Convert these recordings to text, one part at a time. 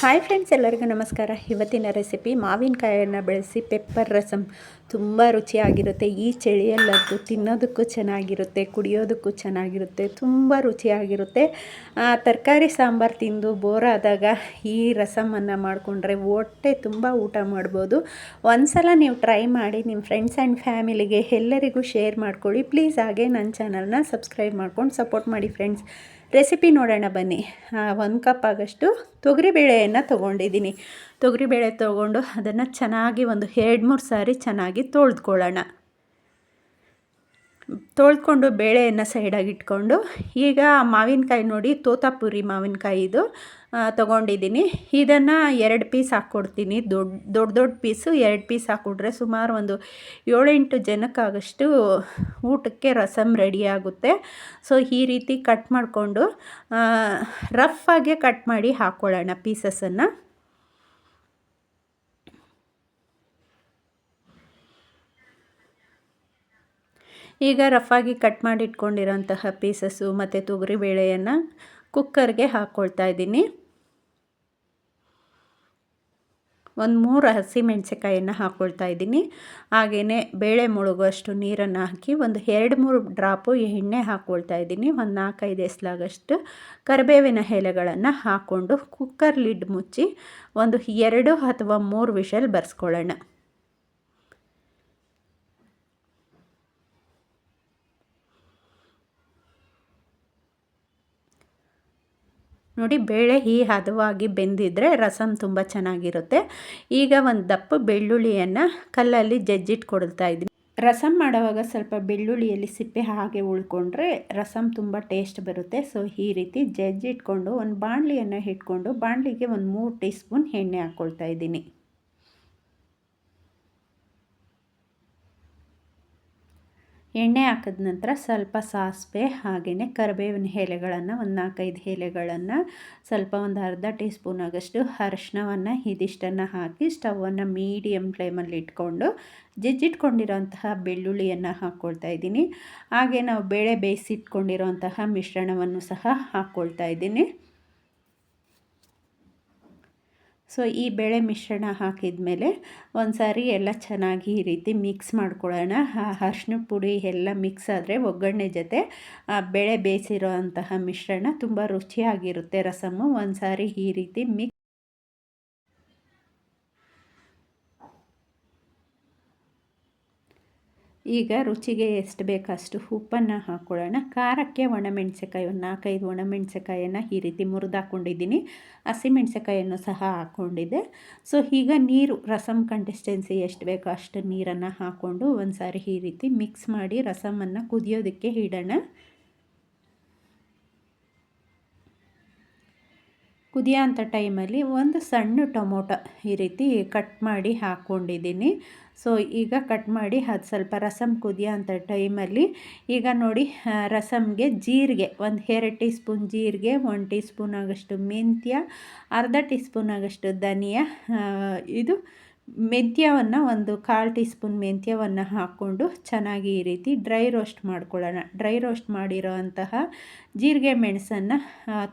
Hi friends, ಎಲ್ಲರಿಗೂ ನಮಸ್ಕಾರ. ಇವತ್ತಿನ ರೆಸಿಪಿ ಮಾವಿನಕಾಯನ್ನು ಬೆಳೆಸಿ ಪೆಪ್ಪರ್ ರಸಮ್ ತುಂಬ ರುಚಿಯಾಗಿರುತ್ತೆ. ಈ ಚಳಿಯಲ್ಲದ್ದು ತಿನ್ನೋದಕ್ಕೂ ಚೆನ್ನಾಗಿರುತ್ತೆ, ಕುಡಿಯೋದಕ್ಕೂ ಚೆನ್ನಾಗಿರುತ್ತೆ, ತುಂಬ ರುಚಿಯಾಗಿರುತ್ತೆ. ತರಕಾರಿ ಸಾಂಬಾರು ತಿಂದು ಬೋರಾದಾಗ ಈ ರಸಮನ್ನು ಮಾಡಿಕೊಂಡ್ರೆ ಹೊಟ್ಟೆ ತುಂಬ ಊಟ ಮಾಡ್ಬೋದು. ಒಂದ್ಸಲ ನೀವು ಟ್ರೈ ಮಾಡಿ ನಿಮ್ಮ ಫ್ರೆಂಡ್ಸ್ ಆ್ಯಂಡ್ ಫ್ಯಾಮಿಲಿಗೆ ಎಲ್ಲರಿಗೂ ಶೇರ್ ಮಾಡ್ಕೊಳ್ಳಿ. ಪ್ಲೀಸ್ ಹಾಗೆ ನನ್ನ ಚಾನಲ್ನ ಸಬ್ಸ್ಕ್ರೈಬ್ ಮಾಡ್ಕೊಂಡು ಸಪೋರ್ಟ್ ಮಾಡಿ ಫ್ರೆಂಡ್ಸ್ ರೆಸಿಪಿ ನೋಡೋಣ ಬನ್ನಿ. ಒಂದು ಕಪ್ ಆಗಷ್ಟು ತೊಗರಿಬೇಳೆಯನ್ನು ತೊಗೊಂಡಿದ್ದೀನಿ. ತೊಗರಿಬೇಳೆ ತೊಗೊಂಡು ಅದನ್ನು ಚೆನ್ನಾಗಿ ಒಂದು ಎರಡು ಮೂರು ಸಾರಿ ಚೆನ್ನಾಗಿ ತೊಳೆದ್ಕೊಳ್ಳೋಣ. ತೊಳ್ಕೊಂಡು ಬೇಳೆಯನ್ನು ಸೈಡಾಗಿ ಇಟ್ಕೊಂಡು, ಈಗ ಮಾವಿನಕಾಯಿ ನೋಡಿ ತೋತಾಪುರಿ ಮಾವಿನಕಾಯಿ ಇದು ತೊಗೊಂಡಿದ್ದೀನಿ ಇದನ್ನು ಎರಡು ಪೀಸ್ ಹಾಕ್ಕೊಡ್ತೀನಿ ದೊಡ್ಡ ದೊಡ್ಡ ದೊಡ್ಡ ಪೀಸು ಎರಡು ಪೀಸ್ ಹಾಕ್ಕೊಟ್ರೆ ಸುಮಾರು ಒಂದು ಏಳೆಂಟು ಜನಕ್ಕಾಗಷ್ಟು ಊಟಕ್ಕೆ ರಸಮ್ ರೆಡಿ ಆಗುತ್ತೆ. ಸೊ ಈ ರೀತಿ ಕಟ್ ಮಾಡಿಕೊಂಡು ರಫ್ ಆಗಿ ಕಟ್ ಮಾಡಿ ಹಾಕ್ಕೊಳ್ಳೋಣ ಪೀಸಸನ್ನು ಈಗ ರಫಾಗಿ ಕಟ್ ಮಾಡಿ ಇಟ್ಕೊಂಡಿರೋಂತಹ ಪೀಸಸ್ಸು ಮತ್ತು ತೊಗರಿ ಬೇಳೆಯನ್ನು ಕುಕ್ಕರ್ಗೆ ಹಾಕ್ಕೊಳ್ತಾ ಇದ್ದೀನಿ. ಒಂದು ಮೂರು ಹಸಿಮೆಣ್ಸಿಕಾಯನ್ನು ಹಾಕ್ಕೊಳ್ತಾ ಇದ್ದೀನಿ. ಹಾಗೆಯೇ ಬೇಳೆ ಮುಳುಗುವಷ್ಟು ನೀರನ್ನು ಹಾಕಿ ಒಂದು ಎರಡು ಮೂರು ಡ್ರಾಪು ಎಣ್ಣೆ ಹಾಕ್ಕೊಳ್ತಾ ಇದ್ದೀನಿ. ಒಂದು ನಾಲ್ಕೈದು ಎಸ್ಲಾಗಷ್ಟು ಕರಿಬೇವಿನ ಎಲೆಗಳನ್ನು ಹಾಕ್ಕೊಂಡು ಕುಕ್ಕರ್ ಲಿಡ್ ಮುಚ್ಚಿ ಒಂದು ಎರಡು ಅಥವಾ ಮೂರು ವಿಷಲ್ ಬರ್ಸ್ಕೊಳ್ಳೋಣ. ನೋಡಿ ಬೇಳೆ ಈ ಹದವಾಗಿ ಬೆಂದಿದ್ರೆ ರಸಂ ತುಂಬ ಚೆನ್ನಾಗಿರುತ್ತೆ. ಈಗ ಒಂದು ದಪ್ಪ ಬೆಳ್ಳುಳ್ಳಿಯನ್ನು ಕಲ್ಲಲ್ಲಿ ಜಜ್ಜಿಟ್ಕೊಡ್ತಾ ಇದ್ದೀನಿ ರಸಂ ಮಾಡುವಾಗ ಸ್ವಲ್ಪ ಬೆಳ್ಳುಳ್ಳಿಯಲ್ಲಿ ಸಿಪ್ಪೆ ಹಾಗೆ ಉಳ್ಕೊಂಡ್ರೆ ರಸಂ ತುಂಬ ಟೇಸ್ಟ್ ಬರುತ್ತೆ. ಸೊ, ಈ ರೀತಿ ಜಜ್ಜಿಟ್ಕೊಂಡು ಒಂದು ಬಾಣಲಿಯನ್ನು ಇಟ್ಕೊಂಡು ಬಾಣಲಿಗೆ ಒಂದು ಮೂರು ಟೀ ಸ್ಪೂನ್ ಎಣ್ಣೆ ಹಾಕ್ಕೊಳ್ತಾ ಇದ್ದೀನಿ. ಎಣ್ಣೆ ಹಾಕಿದ ನಂತರ ಸ್ವಲ್ಪ ಸಾಸಿವೆ ಹಾಗೆಯೇ ಕರಿಬೇವಿನ ಎಲೆಗಳನ್ನು, ಒಂದು ನಾಲ್ಕೈದು ಎಲೆಗಳನ್ನು, ಸ್ವಲ್ಪ ಒಂದು ಅರ್ಧ ಟೀ ಸ್ಪೂನ್ ಆಗಷ್ಟು ಅರಶಿನವನ್ನು ಇದಿಷ್ಟನ್ನು ಹಾಕಿ ಸ್ಟವನ್ನು ಮೀಡಿಯಮ್ ಫ್ಲೇಮಲ್ಲಿ ಇಟ್ಕೊಂಡು ಜಜ್ಜಿಟ್ಕೊಂಡಿರೋಂತಹ ಬೆಳ್ಳುಳ್ಳಿಯನ್ನು ಹಾಕ್ಕೊಳ್ತಾ ಇದ್ದೀನಿ. ಹಾಗೆ ನಾವು ಬೇಳೆ ಬೇಯಿಸಿಟ್ಕೊಂಡಿರೋಂತಹ ಮಿಶ್ರಣವನ್ನು ಸಹ ಹಾಕ್ಕೊಳ್ತಾ ಇದ್ದೀನಿ. ಸೊ ಈ ಬೇಳೆ ಮಿಶ್ರಣ ಹಾಕಿದ ಮೇಲೆ ಒಂದು ಸಾರಿ ಎಲ್ಲ ಚೆನ್ನಾಗಿ ಈ ರೀತಿ ಮಿಕ್ಸ್ ಮಾಡ್ಕೊಳ್ಳೋಣ. ಅರ್ಶಿನ ಪುಡಿ ಎಲ್ಲ ಮಿಕ್ಸ್ ಆದರೆ ಒಗ್ಗರಣೆ ಜೊತೆ ಬೇಳೆ ಬೇಯಿಸಿರೋ ಅಂತಹ ಮಿಶ್ರಣ ತುಂಬ ರುಚಿಯಾಗಿರುತ್ತೆ ರಸಮ್ಮು. ಒಂದು ಸಾರಿ ಈ ರೀತಿ ಮಿಕ್ಸ್ ಈಗ ರುಚಿಗೆ ಎಷ್ಟು ಬೇಕಷ್ಟು ಉಪ್ಪನ್ನು ಹಾಕ್ಕೊಳ್ಳೋಣ ಖಾರಕ್ಕೆ ಒಣಮೆಣ್ಸಿಕಾಯಿ ಒಂದು ನಾಲ್ಕೈದು ಒಣಮೆಣ್ಸಿಕಾಯನ್ನು ಈ ರೀತಿ ಮುರಿದು ಹಾಕ್ಕೊಂಡಿದ್ದೀನಿ ಸಹ ಹಾಕ್ಕೊಂಡಿದ್ದೆ ಸೊ ಈಗ ನೀರು ರಸಮ್ ಕನ್ಸಿಸ್ಟೆನ್ಸಿ ಎಷ್ಟು ಬೇಕೋ ಅಷ್ಟು ನೀರನ್ನು ಹಾಕ್ಕೊಂಡು ಒಂದು ಸಾರಿ ಈ ರೀತಿ ಮಿಕ್ಸ್ ಮಾಡಿ ರಸಮನ್ನು ಕುದಿಯೋದಕ್ಕೆ ಇಡೋಣ. ಕುದಿಯೋ ಅಂಥ ಟೈಮಲ್ಲಿ ಒಂದು ಸಣ್ಣ ಟೊಮೊಟೊ ಈ ರೀತಿ ಕಟ್ ಮಾಡಿ ಹಾಕ್ಕೊಂಡಿದ್ದೀನಿ. ಸೊ, ಈಗ ಕಟ್ ಮಾಡಿ ಅದು ಸ್ವಲ್ಪ ರಸಮ್ ಕುದಿಯೋಂಥ ಟೈಮಲ್ಲಿ ಈಗ ನೋಡಿ ರಸಮ್ಗೆ ಜೀರಿಗೆ, ಒಂದು ಎರಡು ಟೀ ಸ್ಪೂನ್ ಜೀರಿಗೆ, ಒಂದು ಟೀ ಸ್ಪೂನ್ ಆಗೋಷ್ಟು ಮೆಂತ್ಯ, ಅರ್ಧ ಟೀ ಸ್ಪೂನ್ ಆಗೋಷ್ಟು ಧನಿಯಾ ಇದು ಮೆಂತ್ಯವನ್ನು ಒಂದು ಕಾಲು ಟೀ ಸ್ಪೂನ್ ಮೆಂತ್ಯವನ್ನು ಹಾಕ್ಕೊಂಡು ಚೆನ್ನಾಗಿ ಈ ರೀತಿ ಡ್ರೈ ರೋಸ್ಟ್ ಮಾಡ್ಕೊಳ್ಳೋಣ. ಡ್ರೈ ರೋಸ್ಟ್ ಮಾಡಿರೋ ಅಂತಹ ಜೀರಿಗೆ ಮೆಣಸನ್ನು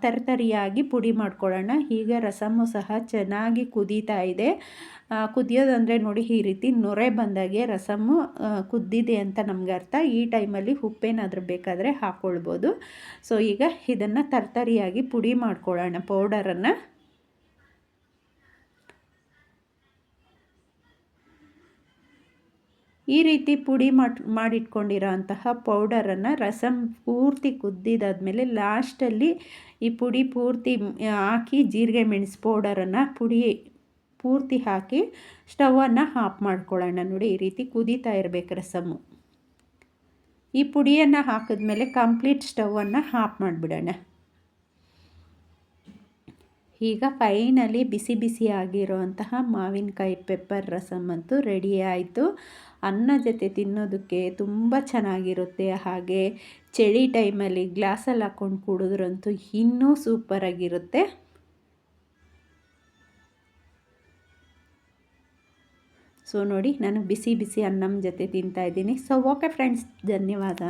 ತರತರಿಯಾಗಿ ಪುಡಿ ಮಾಡ್ಕೊಳ್ಳೋಣ. ಈಗ ರಸಮು ಸಹ ಚೆನ್ನಾಗಿ ಕುದೀತಾ ಇದೆ. ಕುದಿಯೋದಂದರೆ ನೋಡಿ ಈ ರೀತಿ ನೊರೆ ಬಂದಾಗೆ ರಸಮು ಕುದ್ದಿದೆ ಅಂತ ನಮ್ಗೆ ಅರ್ಥ. ಈ ಟೈಮಲ್ಲಿ ಉಪ್ಪೇನಾದರೂ ಬೇಕಾದರೆ ಹಾಕ್ಕೊಳ್ಬೋದು. ಸೊ, ಈಗ ಇದನ್ನು ತರ್ತರಿಯಾಗಿ ಪುಡಿ ಮಾಡ್ಕೊಳ್ಳೋಣ, ಪೌಡರನ್ನು. ಈ ರೀತಿ ಪುಡಿ ಮಾಡಿ ಮಾಡಿಟ್ಕೊಂಡಿರೋ ಅಂತಹ ಪೌಡರನ್ನು ರಸಂ ಪೂರ್ತಿ ಕುದ್ದಿದಾದ್ಮೇಲೆ ಲಾಸ್ಟಲ್ಲಿ ಈ ಪುಡಿ ಪೂರ್ತಿ ಹಾಕಿ ಜೀರಿಗೆ ಮೆಣಸು ಪೌಡರನ್ನು ಪುಡಿ ಪೂರ್ತಿ ಹಾಕಿ ಸ್ಟವನ್ನು ಆಫ್ ಮಾಡ್ಕೊಳ್ಳೋಣ. ನೋಡಿ ಈ ರೀತಿ ಕುದೀತಾ ಇರಬೇಕು ರಸಮ್ಮು. ಈ ಪುಡಿಯನ್ನು ಹಾಕಿದ್ಮೇಲೆ ಕಂಪ್ಲೀಟ್ ಸ್ಟವನ್ನು ಆಫ್ ಮಾಡಿಬಿಡೋಣ. ಈಗ ಫೈನಲಿ ಬಿಸಿ ಬಿಸಿ ಆಗಿರುವಂತಹ ಮಾವಿನಕಾಯಿ ಪೆಪ್ಪರ್ ರಸಮ್ ಅಂತೂ ರೆಡಿ ಆಯಿತು. ಅನ್ನ ಜೊತೆ ತಿನ್ನೋದಕ್ಕೆ ತುಂಬ ಚೆನ್ನಾಗಿರುತ್ತೆ. ಹಾಗೆ ಚಳಿ ಟೈಮಲ್ಲಿ ಗ್ಲಾಸಲ್ಲಿ ಹಾಕ್ಕೊಂಡು ಕುಡಿದ್ರಂತೂ ಇನ್ನೂ ಸೂಪರಾಗಿರುತ್ತೆ ಸೊ ನೋಡಿ, ನಾನು ಬಿಸಿ ಬಿಸಿ ಅನ್ನಂ ಜೊತೆ ತಿಂತಾಯಿದ್ದೀನಿ ಸೊ ಓಕೆ ಫ್ರೆಂಡ್ಸ್ ಧನ್ಯವಾದ.